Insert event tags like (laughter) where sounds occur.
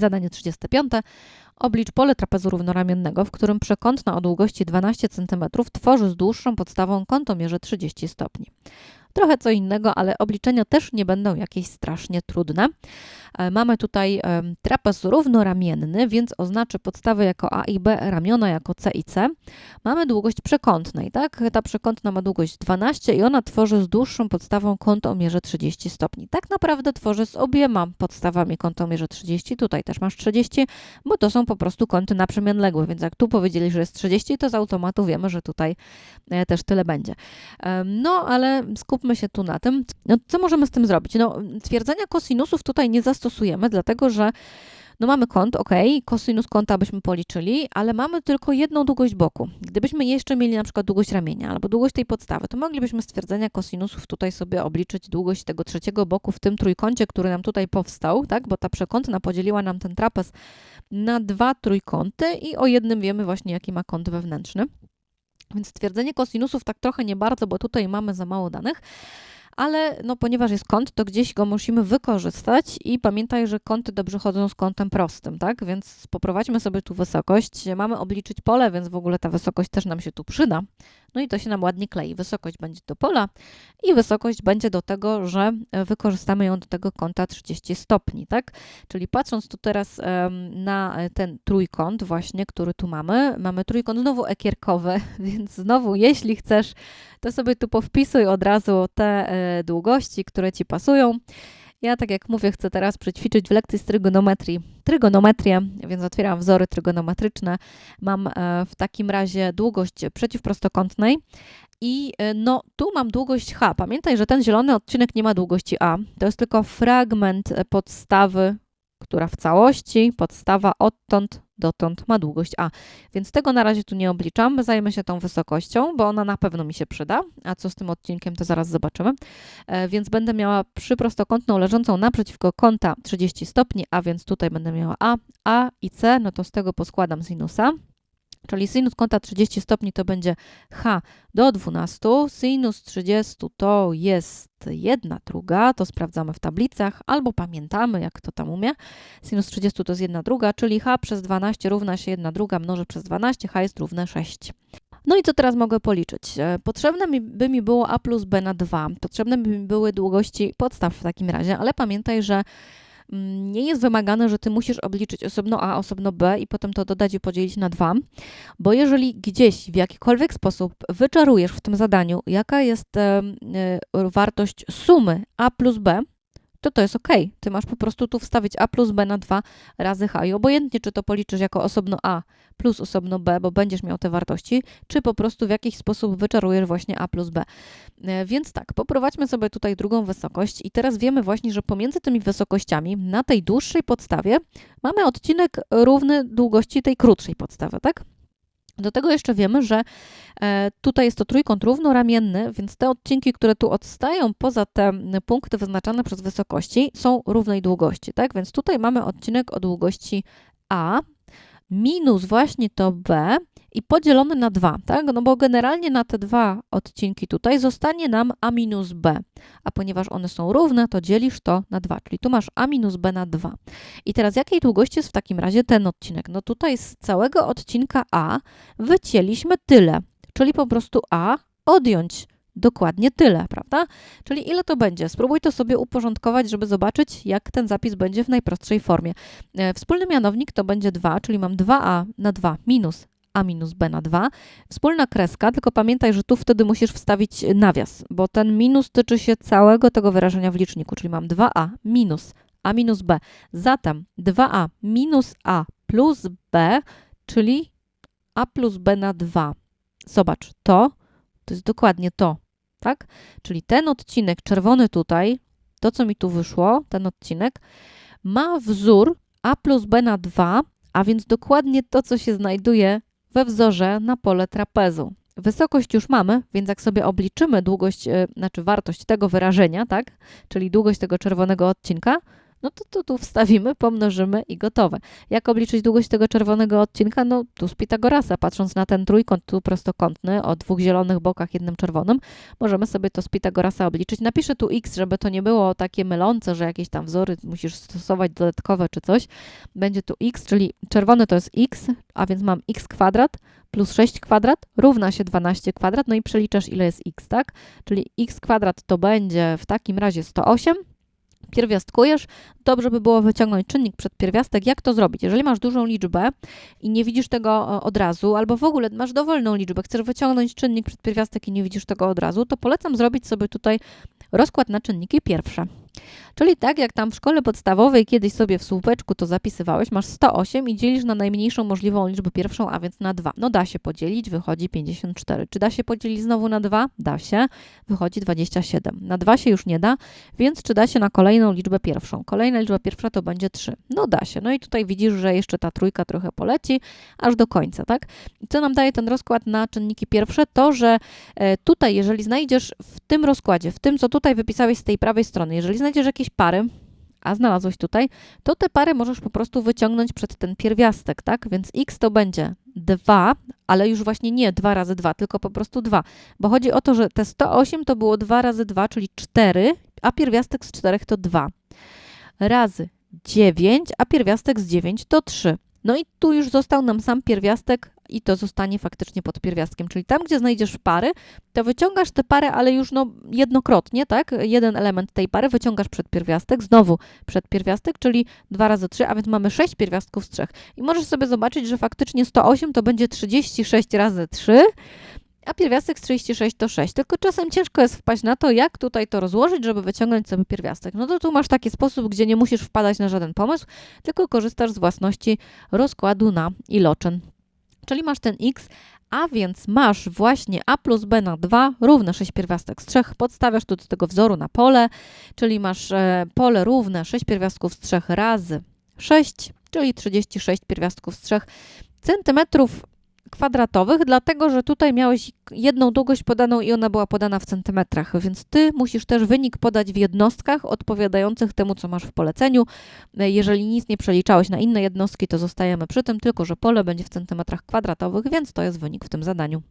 Zadanie 35. Oblicz pole trapezu równoramiennego, w którym przekątna o długości 12 cm tworzy z dłuższą podstawą kątomierze 30 stopni. Trochę co innego, ale obliczenia też nie będą jakieś strasznie trudne. E, mamy tutaj trapez równoramienny, więc oznaczę podstawę jako A i B, ramiona jako C i C. Mamy długość przekątnej, tak? Ta przekątna ma długość 12 i ona tworzy z dłuższą podstawą kąt o mierze 30 stopni. Tak naprawdę tworzy z obiema podstawami kąt o mierze 30. Tutaj też masz 30, bo to są po prostu kąty naprzemienległe, więc jak tu powiedzieli, że jest 30, to z automatu wiemy, że tutaj e, też tyle będzie. No, ale skupmy się tu na tym. No, co możemy z tym zrobić? No, twierdzenia kosinusów tutaj nie zastosujemy, dlatego że no mamy kąt, ok, kosinus kąta byśmy policzyli, ale mamy tylko jedną długość boku. Gdybyśmy jeszcze mieli na przykład długość ramienia albo długość tej podstawy, to moglibyśmy stwierdzenia kosinusów tutaj sobie obliczyć długość tego trzeciego boku w tym trójkącie, który nam tutaj powstał, tak, bo ta przekątna podzieliła nam ten trapez na dwa trójkąty i o jednym wiemy właśnie, jaki ma kąt wewnętrzny. Więc stwierdzenie kosinusów tak trochę nie bardzo, bo tutaj mamy za mało danych ale no, ponieważ jest kąt, to gdzieś go musimy wykorzystać i pamiętaj, że kąty dobrze chodzą z kątem prostym, tak? Więc poprowadźmy sobie tu wysokość. Mamy obliczyć pole, więc w ogóle ta wysokość też nam się tu przyda. No i to się nam ładnie klei. Wysokość będzie do pola i wysokość będzie do tego, że wykorzystamy ją do tego kąta 30 stopni, tak? Czyli patrząc tu teraz na ten trójkąt właśnie, który tu mamy, mamy trójkąt znowu ekierkowy, (laughs) więc znowu, jeśli chcesz, to sobie tu powpisuj od razu te e, długości, które Ci pasują. Ja, tak jak mówię, chcę teraz przećwiczyć w lekcji z trygonometrii trygonometrię, więc otwieram wzory trygonometryczne. Mam e, w takim razie długość przeciwprostokątnej i e, no, tu mam długość H. Pamiętaj, że ten zielony odcinek nie ma długości A. To jest tylko fragment podstawy, która w całości, podstawa odtąd dotąd ma długość A. Więc tego na razie tu nie obliczam, zajmę się tą wysokością, bo ona na pewno mi się przyda, a co z tym odcinkiem to zaraz zobaczymy. E, więc będę miała przyprostokątną leżącą naprzeciwko kąta 30 stopni, a więc tutaj będę miała A, A i C, no to z tego poskładam sinusa. Czyli sinus kąta 30 stopni to będzie h do 12, sinus 30 to jest 1 druga, to sprawdzamy w tablicach, albo pamiętamy, jak to tam umie. Sinus 30 to jest 1 druga, czyli h przez 12 równa się 1 druga mnożę przez 12, h jest równe 6. No i co teraz mogę policzyć? E, potrzebne by mi było a plus b na 2. Potrzebne by mi były długości podstaw w takim razie, ale pamiętaj, że nie jest wymagane, że ty musisz obliczyć osobno A, osobno B i potem to dodać i podzielić na dwa, bo jeżeli gdzieś w jakikolwiek sposób wyczarujesz w tym zadaniu, jaka jest e, wartość sumy A plus B, to to jest ok. Ty masz po prostu tu wstawić a plus b na 2 razy h i obojętnie, czy to policzysz jako osobno a plus osobno b, bo będziesz miał te wartości, czy po prostu w jakiś sposób wyczarujesz właśnie a plus b. E, więc tak, poprowadźmy sobie tutaj drugą wysokość i teraz wiemy właśnie, że pomiędzy tymi wysokościami na tej dłuższej podstawie mamy odcinek równy długości tej krótszej podstawy, tak? Do tego jeszcze wiemy, że e, tutaj jest to trójkąt równoramienny, więc te odcinki, które tu odstają poza te punkty wyznaczane przez wysokości, są równej długości, tak? Więc tutaj mamy odcinek o długości A minus właśnie to B i podzielony na 2, tak? No bo generalnie na te dwa odcinki tutaj zostanie nam A minus B, a ponieważ one są równe, to dzielisz to na 2, czyli tu masz A minus B na 2. I teraz jakiej długości jest w takim razie ten odcinek? No tutaj z całego odcinka A wycięliśmy tyle, czyli po prostu A odjąć dokładnie tyle, prawda? Czyli ile to będzie? Spróbuj to sobie uporządkować, żeby zobaczyć, jak ten zapis będzie w najprostszej formie. E, wspólny mianownik to będzie 2, czyli mam 2a na 2 minus a minus b na 2. Wspólna kreska, tylko pamiętaj, że tu wtedy musisz wstawić nawias, bo ten minus tyczy się całego tego wyrażenia w liczniku, czyli mam 2a minus a minus b. Zatem 2a minus a plus b, czyli a plus b na 2. Zobacz, to, to jest dokładnie to, tak? Czyli ten odcinek czerwony tutaj, to co mi tu wyszło, ten odcinek, ma wzór a plus b na 2, a więc dokładnie to, co się znajduje we wzorze na pole trapezu. Wysokość już mamy, więc jak sobie obliczymy długość, e, znaczy wartość tego wyrażenia, tak, czyli długość tego czerwonego odcinka, no to, to tu wstawimy, pomnożymy i gotowe. Jak obliczyć długość tego czerwonego odcinka? No tu z Pitagorasa, patrząc na ten trójkąt tu prostokątny o dwóch zielonych bokach, jednym czerwonym, możemy sobie to z Pitagorasa obliczyć. Napiszę tu x, żeby to nie było takie mylące, że jakieś tam wzory musisz stosować dodatkowe czy coś. Będzie tu x, czyli czerwony to jest x, a więc mam x kwadrat plus 6 kwadrat równa się 12 kwadrat, no i przeliczasz ile jest x, tak? Czyli x kwadrat to będzie w takim razie 108, pierwiastkujesz, dobrze by było wyciągnąć czynnik przed pierwiastek. Jak to zrobić? Jeżeli masz dużą liczbę i nie widzisz tego e, od razu, albo w ogóle masz dowolną liczbę, chcesz wyciągnąć czynnik przed pierwiastek i nie widzisz tego od razu, to polecam zrobić sobie tutaj rozkład na czynniki pierwsze. Czyli tak jak tam w szkole podstawowej kiedyś sobie w słupeczku to zapisywałeś, masz 108 i dzielisz na najmniejszą możliwą liczbę pierwszą, a więc na 2. No da się podzielić, wychodzi 54. Czy da się podzielić znowu na 2? Da się, wychodzi 27. Na 2 się już nie da, więc czy da się na kolejną liczbę pierwszą? Kolejna liczba pierwsza to będzie 3. No da się. No i tutaj widzisz, że jeszcze ta trójka trochę poleci, aż do końca, tak? I co nam daje ten rozkład na czynniki pierwsze? To, że e, tutaj, jeżeli znajdziesz w tym rozkładzie, w tym, co tutaj wypisałeś z tej prawej strony, jeżeli znajdziesz jakieś pary, a znalazłeś tutaj, to te pary możesz po prostu wyciągnąć przed ten pierwiastek, tak? Więc x to będzie 2, ale już właśnie nie 2 razy 2, tylko po prostu 2. Bo chodzi o to, że te 108 to było 2 razy 2, czyli 4, a pierwiastek z 4 to 2. Razy 9, a pierwiastek z 9 to 3. No i tu już został nam sam pierwiastek i to zostanie faktycznie pod pierwiastkiem. Czyli tam, gdzie znajdziesz pary, to wyciągasz tę parę, ale już no jednokrotnie, tak? Jeden element tej pary wyciągasz przed pierwiastek, znowu przed pierwiastek, czyli 2 razy 3, a więc mamy 6 pierwiastków z 3. I możesz sobie zobaczyć, że faktycznie 108 to będzie 36 razy 3, a pierwiastek z 36 to 6. Tylko czasem ciężko jest wpaść na to, jak tutaj to rozłożyć, żeby wyciągnąć sobie pierwiastek. No to tu masz taki sposób, gdzie nie musisz wpadać na żaden pomysł, tylko korzystasz z własności rozkładu na iloczyn. Czyli masz ten x, a więc masz właśnie a plus b na 2 równe 6 pierwiastek z 3. Podstawiasz tu do tego wzoru na pole, czyli masz e, pole równe 6 pierwiastków z 3 razy 6, czyli 36 pierwiastków z 3 centymetrów kwadratowych, dlatego że tutaj miałeś jedną długość podaną i ona była podana w centymetrach, więc ty musisz też wynik podać w jednostkach odpowiadających temu, co masz w poleceniu. Jeżeli nic nie przeliczałeś na inne jednostki, to zostajemy przy tym, tylko że pole będzie w centymetrach kwadratowych, więc to jest wynik w tym zadaniu.